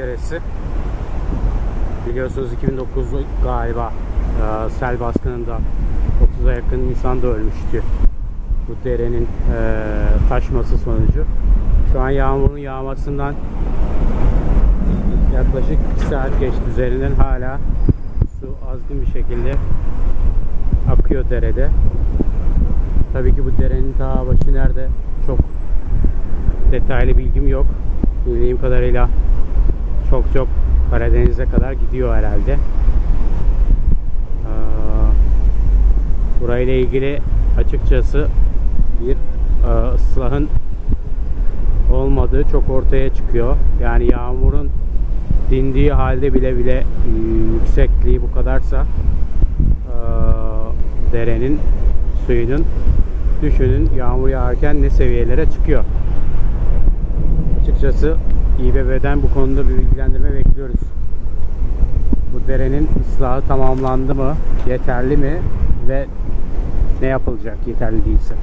Deresi. Biliyorsunuz 2009 galiba e, sel baskınında 30'a yakın insan da ölmüştü. Bu derenin e, taşması sonucu. Şu an yağmurun yağmasından yaklaşık 2 saat geçti. Üzerinden hala su azgın bir şekilde akıyor derede. Tabii ki bu derenin ta başı nerede çok detaylı bilgim yok. Bildiğim kadarıyla çok çok Karadeniz'e kadar gidiyor herhalde. Ee, Burayla ilgili açıkçası bir e, ıslahın olmadığı çok ortaya çıkıyor. Yani yağmurun dindiği halde bile bile e, yüksekliği bu kadarsa e, derenin suyunun düşünün yağmur yağarken ne seviyelere çıkıyor. Açıkçası İBB'den bu konuda bir bilgilendirme bekliyoruz. Bu derenin ıslahı tamamlandı mı? Yeterli mi? Ve ne yapılacak yeterli değilse?